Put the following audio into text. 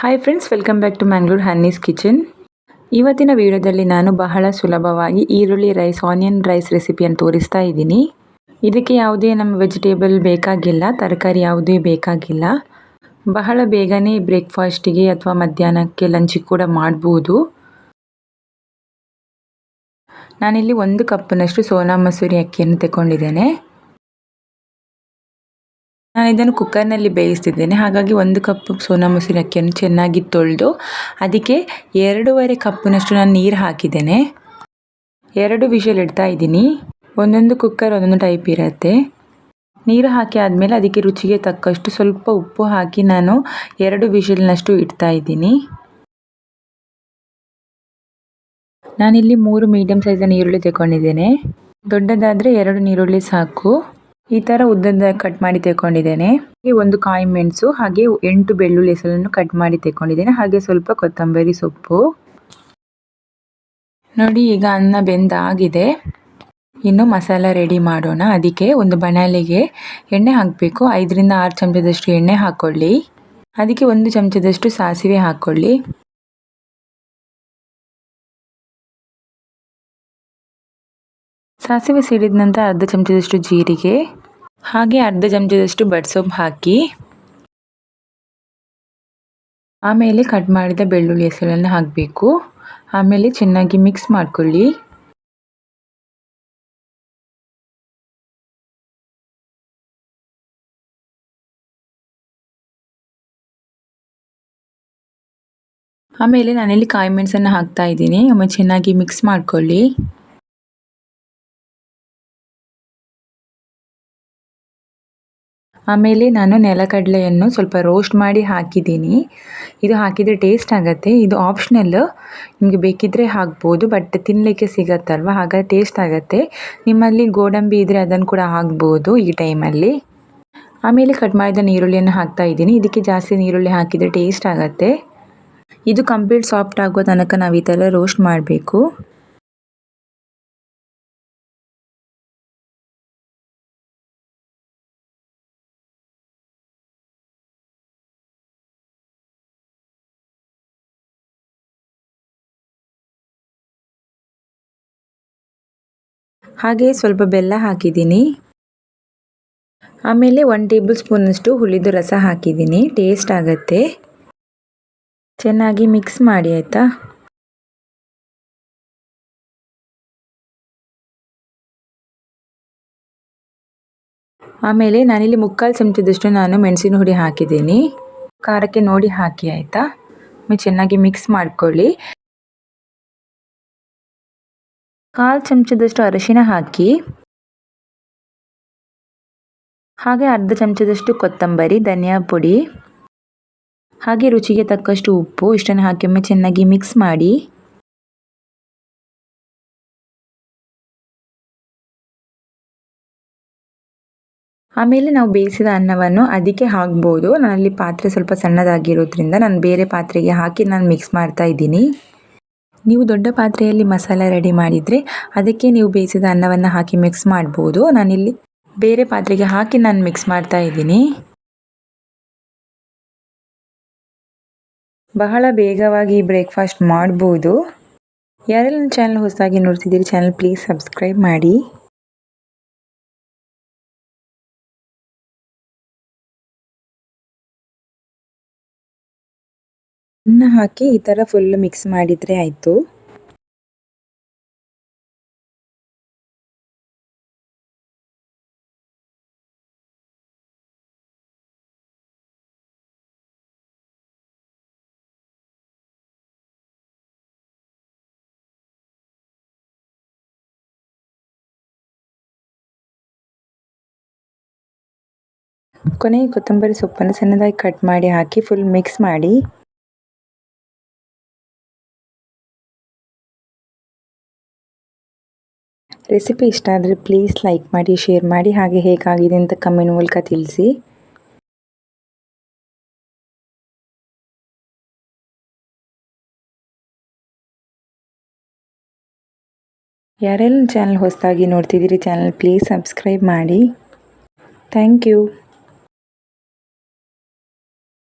Hi friends welcome back to Mangalore Hunny's kitchen ಇವತ್ತಿನ ವಿಡಿಯೋದಲ್ಲಿ ನಾನು ಬಹಳ ಸುಲಭವಾಗಿ ಈರುಳ್ಳಿ ರೈಸ್ ಆನಿಯನ್ ರೈಸ್ ರೆಸಿಪಿಯನ್ನು ತೋರಿಸ್ತಾ ಇದ್ದೀನಿ. ಇದಕ್ಕೆ ಯಾವುದೇ ನಮ್ಮ ವೆಜಿಟೇಬಲ್ ಬೇಕಾಗಿಲ್ಲ, ತರಕಾರಿ ಯಾವುದೇ ಬೇಕಾಗಿಲ್ಲ. ಬಹಳ ಬೇಗನೆ ಬ್ರೇಕ್ಫಾಸ್ಟಿಗೆ ಅಥವಾ ಮಧ್ಯಾಹ್ನಕ್ಕೆ ಲಂಚಿಗೆ ಕೂಡ ಮಾಡ್ಬೋದು. ನಾನಿಲ್ಲಿ ಒಂದು ಕಪ್ಪಿನಷ್ಟು ಸೋನಾ ಮಸೂರಿ ಅಕ್ಕಿಯನ್ನು ತಗೊಂಡಿದ್ದೇನೆ ನಾನು ಇದನ್ನು ಕುಕ್ಕರ್ನಲ್ಲಿ ಬೇಯಿಸ್ತಿದ್ದೇನೆ. ಹಾಗಾಗಿ ಒಂದು ಕಪ್ ಸೋನಾ ಮಸೂರಿ ಅಕ್ಕಿಯನ್ನು ಚೆನ್ನಾಗಿ ತೊಳೆದು, ಅದಕ್ಕೆ ಎರಡೂವರೆ ಕಪ್ಪಿನಷ್ಟು ನಾನು ನೀರು ಹಾಕಿದ್ದೇನೆ. ಎರಡು ವಿಷಲ್ ಇಡ್ತಾ ಇದ್ದೀನಿ. ಒಂದೊಂದು ಕುಕ್ಕರ್, ಒಂದೊಂದು ಟೈಪ್ ಇರುತ್ತೆ. ನೀರು ಹಾಕಿ ಆದಮೇಲೆ ಅದಕ್ಕೆ ರುಚಿಗೆ ತಕ್ಕಷ್ಟು ಸ್ವಲ್ಪ ಉಪ್ಪು ಹಾಕಿ ನಾನು ಎರಡು ವಿಷಲ್ನಷ್ಟು ಇಡ್ತಾ ಇದ್ದೀನಿ. ನಾನಿಲ್ಲಿ ಮೂರು ಮೀಡಿಯಮ್ ಸೈಜನ್ನು ಈರುಳ್ಳಿ ತಗೊಂಡಿದ್ದೇನೆ. ದೊಡ್ಡದಾದರೆ ಎರಡು ನೀರುಳ್ಳಿ ಸಾಕು. ಈ ತರ ಉದ್ದದ ಕಟ್ ಮಾಡಿ ತಗೊಂಡಿದ್ದೇನೆ ಒಂದು ಕಾಯಿ ಮೆಣಸು, ಹಾಗೆ ಎಂಟು ಬೆಳ್ಳುಳ್ಳಿ ಹೆಸರನ್ನು ಕಟ್ ಮಾಡಿ ತೆಕೊಂಡಿದ್ದೇನೆ ಹಾಗೆ ಸ್ವಲ್ಪ ಕೊತ್ತಂಬರಿ ಸೊಪ್ಪು. ನೋಡಿ, ಈಗ ಅನ್ನ ಬೆಂದಾಗಿದೆ. ಇನ್ನು ಮಸಾಲ ರೆಡಿ ಮಾಡೋಣ. ಅದಕ್ಕೆ ಒಂದು ಬಣಲೆಗೆ ಎಣ್ಣೆ ಹಾಕಬೇಕು. ಐದರಿಂದ ಆರು ಚಮಚದಷ್ಟು ಎಣ್ಣೆ ಹಾಕ್ಕೊಳ್ಳಿ ಅದಕ್ಕೆ ಒಂದು ಚಮಚದಷ್ಟು ಸಾಸಿವೆ ಹಾಕ್ಕೊಳ್ಳಿ ಸಾಸಿವೆ ಸಿಡಿದ ನಂತರ ಅರ್ಧ ಚಮಚದಷ್ಟು ಜೀರಿಗೆ. ಹಾಗೆ ಅರ್ಧ ಚಮಚದಷ್ಟು ಬಡ್ಸೊಪ್ಪು ಹಾಕಿ, ಆಮೇಲೆ ಕಟ್ ಮಾಡಿದ ಬೆಳ್ಳುಳ್ಳಿ ಹೆಸರನ್ನು ಹಾಕಬೇಕು. ಆಮೇಲೆ ಚೆನ್ನಾಗಿ ಮಿಕ್ಸ್ ಮಾಡ್ಕೊಳ್ಳಿ. ಆಮೇಲೆ ನಾನಿಲ್ಲಿ ಕಾಯಿ ಮೆಣಸನ್ನು ಹಾಕ್ತಾ ಇದ್ದೀನಿ. ಆಮೇಲೆ ಚೆನ್ನಾಗಿ ಮಿಕ್ಸ್ ಮಾಡ್ಕೊಳ್ಳಿ. ಆಮೇಲೆ ನಾನು ನೆಲಕಡಲೆಯನ್ನು ಸ್ವಲ್ಪ ರೋಸ್ಟ್ ಮಾಡಿ ಹಾಕಿದ್ದೀನಿ. ಇದು ಹಾಕಿದರೆ ಟೇಸ್ಟ್ ಆಗುತ್ತೆ. ಇದು ಆಪ್ಷನಲ್ ನಿಮಗೆ ಬೇಕಿದ್ದರೆ ಹಾಕ್ಬೋದು ಬಟ್ ತಿನ್ನಲಿಕ್ಕೆ ಸಿಗತ್ತಲ್ವ? ಹಾಗಾಗಿ ಟೇಸ್ಟ್ ಆಗುತ್ತೆ. ನಿಮ್ಮಲ್ಲಿ ಗೋಡಂಬಿ ಇದ್ದರೆ ಅದನ್ನು ಕೂಡ ಹಾಕ್ಬೋದು ಈ ಟೈಮಲ್ಲಿ ಆಮೇಲೆ ಕಟ್ ಮಾಡಿದ ನೀರುಳ್ಳಿಯನ್ನು ಹಾಕ್ತಾ ಇದ್ದೀನಿ. ಇದಕ್ಕೆ ಜಾಸ್ತಿ ನೀರುಳ್ಳಿ ಹಾಕಿದರೆ ಟೇಸ್ಟ್ ಆಗುತ್ತೆ. ಇದು ಕಂಪ್ಲೀಟ್ ಸಾಫ್ಟ್ ಆಗೋ ತನಕ ನಾವು ಈ ಥರ ರೋಸ್ಟ್ ಮಾಡಬೇಕು. ಹಾಗೆ ಸ್ವಲ್ಪ ಬೆಲ್ಲ ಹಾಕಿದ್ದೀನಿ. ಆಮೇಲೆ ಒನ್ ಟೇಬಲ್ ಸ್ಪೂನಷ್ಟು ಹುಳಿದು ರಸ ಹಾಕಿದ್ದೀನಿ. ಟೇಸ್ಟ್ ಆಗುತ್ತೆ. ಚೆನ್ನಾಗಿ ಮಿಕ್ಸ್ ಮಾಡಿ, ಆಯಿತಾ? ಆಮೇಲೆ ನಾನಿಲ್ಲಿ ಮುಕ್ಕಾಲು ಚಮಚದಷ್ಟು ನಾನು ಮೆಣಸಿನ ಹುಡಿ ಹಾಕಿದ್ದೀನಿ. ಖಾರಕ್ಕೆ ನೋಡಿ ಹಾಕಿ, ಆಯಿತಾ? ಚೆನ್ನಾಗಿ ಮಿಕ್ಸ್ ಮಾಡ್ಕೊಳ್ಳಿ. ಕಾಲು ಚಮಚದಷ್ಟು ಅರಶಿನ ಹಾಕಿ, ಹಾಗೆ ಅರ್ಧ ಚಮಚದಷ್ಟು ಕೊತ್ತಂಬರಿ, ಧನಿಯಾ ಪುಡಿ, ಹಾಗೆ ರುಚಿಗೆ ತಕ್ಕಷ್ಟು ಉಪ್ಪು, ಇಷ್ಟನ್ನು ಹಾಕಿ ಒಮ್ಮೆ ಚೆನ್ನಾಗಿ ಮಿಕ್ಸ್ ಮಾಡಿ. ಆಮೇಲೆ ನಾವು ಬೇಯಿಸಿದ ಅನ್ನವನ್ನು ಅದಕ್ಕೆ ಹಾಕ್ಬೋದು. ನಾನಲ್ಲಿ ಪಾತ್ರೆ ಸ್ವಲ್ಪ ಸಣ್ಣದಾಗಿರೋದ್ರಿಂದ ನಾನು ಬೇರೆ ಪಾತ್ರೆಗೆ ಹಾಕಿ ನಾನು ಮಿಕ್ಸ್ ಮಾಡ್ತಾ ಇದ್ದೀನಿ. ನೀವು ದೊಡ್ಡ ಪಾತ್ರೆಯಲ್ಲಿ ಮಸಾಲ ರೆಡಿ ಮಾಡಿದರೆ ಅದಕ್ಕೆ ನೀವು ಬೇಯಿಸಿದ ಅನ್ನವನ್ನು ಹಾಕಿ ಮಿಕ್ಸ್ ಮಾಡ್ಬೋದು. ನಾನಿಲ್ಲಿ ಬೇರೆ ಪಾತ್ರೆಗೆ ಹಾಕಿ ನಾನು ಮಿಕ್ಸ್ ಮಾಡ್ತಾ ಇದ್ದೀನಿ. ಬಹಳ ಬೇಗವಾಗಿ ಬ್ರೇಕ್ಫಾಸ್ಟ್ ಮಾಡ್ಬೋದು. ಯಾರೆಲ್ಲ ನನ್ನ ಚಾನಲ್ ಹೊಸದಾಗಿ ನೋಡ್ತಿದ್ದೀರಿ ಚಾನಲ್ ಪ್ಲೀಸ್ ಸಬ್ಸ್ಕ್ರೈಬ್ ಮಾಡಿ. ಅನ್ನ ಹಾಕಿ ಈ ಥರ ಫುಲ್ ಮಿಕ್ಸ್ ಮಾಡಿದರೆ ಆಯಿತು. ಕೊನೆಗೆ ಕೊತ್ತಂಬರಿ ಸೊಪ್ಪನ್ನು ಸಣ್ಣದಾಗಿ ಕಟ್ ಮಾಡಿ ಹಾಕಿ ಫುಲ್ ಮಿಕ್ಸ್ ಮಾಡಿ. ರೆಸಿಪಿ ಇಷ್ಟ ಆದರೆ ಪ್ಲೀಸ್ ಲೈಕ್ ಮಾಡಿ ಶೇರ್ ಮಾಡಿ, ಹಾಗೆ ಹೇಗಾಗಿದೆ ಅಂತ ಕಮೆಂಟ್ ಮೂಲಕ ತಿಳಿಸಿ. ಯಾರೆಲ್ಲ ಚಾನಲ್ ಹೊಸದಾಗಿ ನೋಡ್ತಿದ್ದೀರಿ ಚಾನಲ್ ಪ್ಲೀಸ್ ಸಬ್ಸ್ಕ್ರೈಬ್ ಮಾಡಿ. Thank you